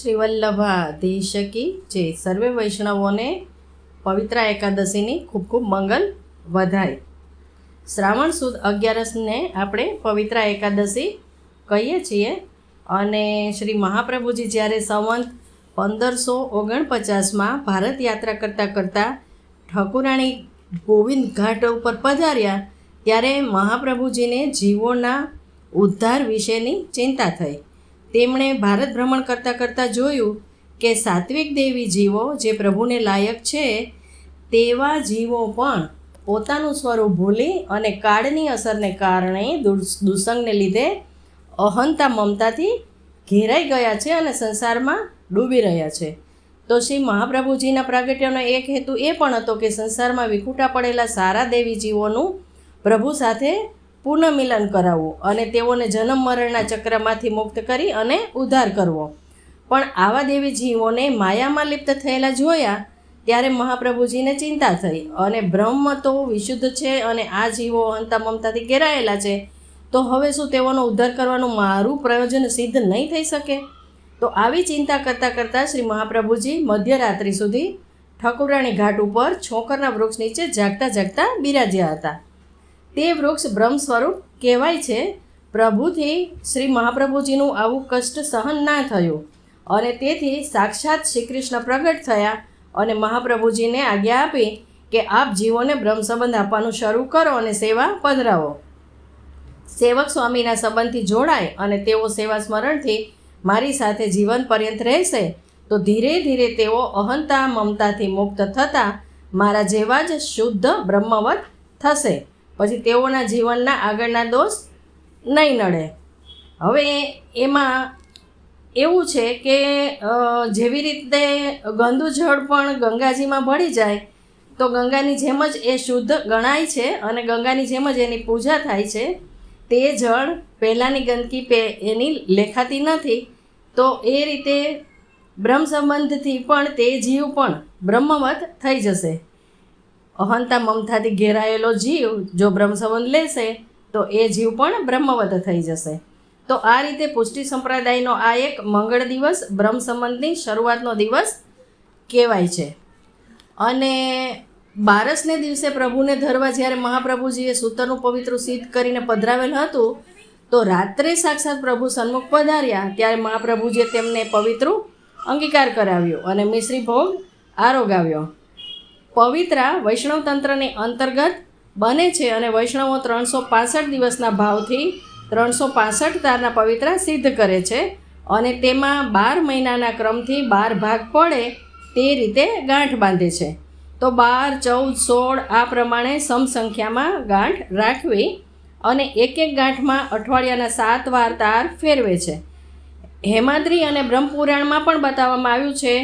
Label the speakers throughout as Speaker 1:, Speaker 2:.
Speaker 1: શ્રી વલ્લભાધીશ જે સર્વે વૈષ્ણવોને પવિત્ર એકાદશીની ખૂબ ખૂબ મંગલ વધાય શ્રાવણ સુદ અગિયારસને આપણે પવિત્ર એકાદશી કહીએ છીએ અને શ્રી મહાપ્રભુજી જ્યારે સંવંત પંદરસો ઓગણપચાસમાં ભારત યાત્રા કરતાં કરતાં ઠાકુરાણી ગોવિંદ ઘાટ ઉપર પધાર્યા, ત્યારે મહાપ્રભુજીને જીવોના ઉદ્ધાર વિશેની ચિંતા થઈ. તેમણે ભારત ભ્રમણ કરતાં કરતાં જોયું કે સાત્વિક દેવી જીવો જે પ્રભુને લાયક છે, તેવા જીવો પણ પોતાનું સ્વરૂપ ભૂલી અને કાળની અસરને કારણે દુસ- દુસંગને લીધે અહંતા મમતાથી ઘેરાઈ ગયા છે અને સંસારમાં ડૂબી રહ્યા છે. તો શ્રી મહાપ્રભુજીના પ્રાગટ્યનો એક હેતુ એ પણ હતો કે સંસારમાં વિખૂટા પડેલા સારા દેવી જીવોનું પ્રભુ સાથે પુનઃમિલન કરાવવું અને તેઓને જન્મ મરણના ચક્રમાંથી મુક્ત કરી અને ઉદ્ધાર કરવો. પણ આવા દેવી જીવોને માયામાં લિપ્ત થયેલા જોયા ત્યારે મહાપ્રભુજીને ચિંતા થઈ અને બ્રહ્મ તો વિશુદ્ધ છે અને આ જીવો હંતા મમતાથી ઘેરાયેલા છે, તો હવે શું તેઓનો ઉદ્ધાર કરવાનું મારું પ્રયોજન સિદ્ધ નહીં થઈ શકે? તો આવી ચિંતા કરતાં કરતાં શ્રી મહાપ્રભુજી મધ્યરાત્રિ સુધી ઠાકુરાણી ઘાટ ઉપર છોકરના વૃક્ષ નીચે જાગતા જાગતા બિરાજ્યા હતા. તે વૃક્ષ બ્રહ્મ સ્વરૂપ કહેવાય છે. પ્રભુથી શ્રી મહાપ્રભુજીનું આવું કષ્ટ સહન ના થયું અને તેથી સાક્ષાત શ્રી કૃષ્ણ પ્રગટ થયા અને મહાપ્રભુજીને આજ્ઞા આપી કે આપ જીવોને બ્રહ્મ સંબંધ આપવાનું શરૂ કરો અને સેવા પધરાવો. સેવક સ્વામીના સંબંધથી જોડાય અને તેઓ સેવા સ્મરણથી મારી સાથે જીવન પર્યંત રહેશે, તો ધીરે ધીરે તેઓ અહંતા મમતાથી મુક્ત થતાં મારા જેવા જ શુદ્ધ બ્રહ્મવત થશે. પછી તેઓના જીવનના આગળના દોષ નહીં નડે. હવે એમાં એવું છે કે જેવી રીતે ગંદુ જળ પણ ગંગાજીમાં ભળી જાય, તો ગંગાની જેમ જ એ શુદ્ધ ગણાય છે અને ગંગાની જેમ જ એની પૂજા થાય છે. તે જળ પહેલાંની ગંદકી પે એની લેખાતી નથી. તો એ રીતે બ્રહ્મ સંબંધથી પણ તે જીવ પણ બ્રહ્મવત થઈ જશે. અહંતા મમતાથી ઘેરાયેલો જીવ જો બ્રહ્મ સંબંધ લેશે, તો એ જીવ પણ બ્રહ્મવત થઈ જશે. તો આ રીતે પુષ્ટિ સંપ્રદાયનો આ એક મંગળ દિવસ બ્રહ્મ સંબંધની શરૂઆતનો દિવસ કહેવાય છે. અને બારસને દિવસે પ્રભુને ધરવા જ્યારે મહાપ્રભુજીએ સૂતરનું પવિત્ર સિદ્ધ કરીને પધરાવેલ હતું, તો રાત્રે સાક્ષાત પ્રભુ સન્મુખ પધાર્યા, ત્યારે મહાપ્રભુજીએ તેમને પવિત્ર અંગીકાર કરાવ્યો અને મિશ્રી ભોગ આરોગાવ્યો. પવિત્રા વૈષ્ણવ તંત્રની અંતર્ગત બને છે અને વૈષ્ણવો ત્રણસો પાસઠ દિવસના ભાવથી ત્રણસો પાસઠ તારના પવિત્રા સિદ્ધ કરે છે અને તેમાં બાર મહિનાના ક્રમથી બાર ભાગ પડે તે રીતે ગાંઠ બાંધે છે. તો બાર, ચૌદ, સોળ આ પ્રમાણે સમ સંખ્યામાં ગાંઠ રાખવી અને એક એક ગાંઠમાં અઠવાડિયાના સાત વાર તાર ફેરવે છે. હેમાદ્રી અને બ્રહ્મપુરાણમાં પણ બતાવવામાં આવ્યું છે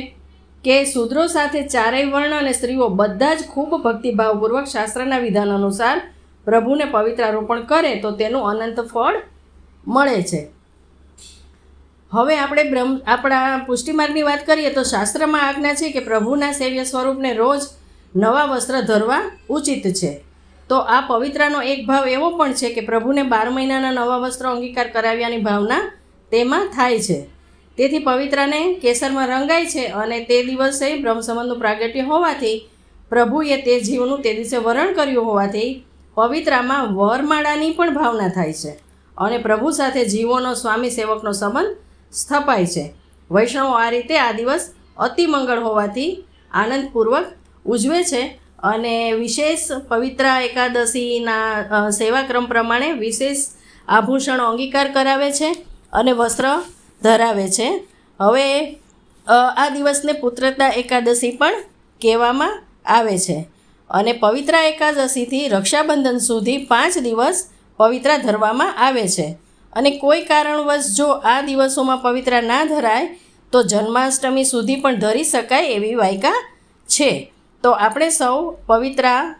Speaker 1: કે શૂદ્રો સાથે ચારેય વર્ણ અને સ્ત્રીઓ બધા જ ખૂબ ભક્તિભાવપૂર્વક શાસ્ત્રના વિધાન અનુસાર પ્રભુને પવિત્રારોપણ કરે તો તેનું અનંત ફળ મળે છે. હવે આપણે બ્રહ્મ, આપણા પુષ્ટિમાર્ગની વાત કરીએ તો શાસ્ત્રમાં આજ્ઞા છે કે પ્રભુના સેવ્ય સ્વરૂપને રોજ નવા વસ્ત્ર ધરવા ઉચિત છે. તો આ પવિત્રાનો એક ભાવ એવો પણ છે કે પ્રભુને બાર મહિનાના નવા વસ્ત્રો અંગીકાર કરાવ્યાની ભાવના તેમાં થાય છે. તેથી પવિત્રાને કેસરમાં રંગાય છે અને તે દિવસે બ્રહ્મ સંબંધનું પ્રાગટ્ય હોવાથી પ્રભુએ તે જીવનું તે દિવસે વરણ કર્યું હોવાથી પવિત્રામાં વરમાળાની પણ ભાવના થાય છે અને પ્રભુ સાથે જીવોનો, સ્વામી સેવકનો સંબંધ સ્થપાય છે. વૈષ્ણવો આ રીતે આ દિવસ અતિમંગળ હોવાથી આનંદપૂર્વક ઉજવે છે અને વિશેષ પવિત્ર એકાદશીના સેવાક્રમ પ્રમાણે વિશેષ આભૂષણો અંગીકાર કરાવે છે અને વસ્ત્ર ધરાવે છે. હવે આ દિવસને પુત્રતા એકાદશી પણ કહેવામાં આવે છે. અને પવિત્રા એકાદશીથી રક્ષાબંધન સુધી પાંચ દિવસ પવિત્રા ધરવામાં આવે છે. અને કોઈ કારણવશ જો આ દિવસોમાં પવિત્રા ના ધરાય, તો જન્માષ્ટમી સુધી પણ ધરી શકાય એવી વાયકા છે. તો આપણે સૌ પવિત્રા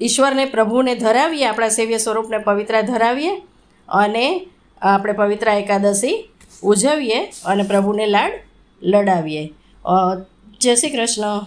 Speaker 1: ઈશ્વરને પ્રભુને ધરાવીએ, આપણા સેવ્ય સ્વરૂપને પવિત્રા ધરાવીએ અને આપણે પવિત્રા એકાદશી ઉજવીએ અને પ્રભુને લાડ લડાવીએ. જય શ્રી કૃષ્ણ.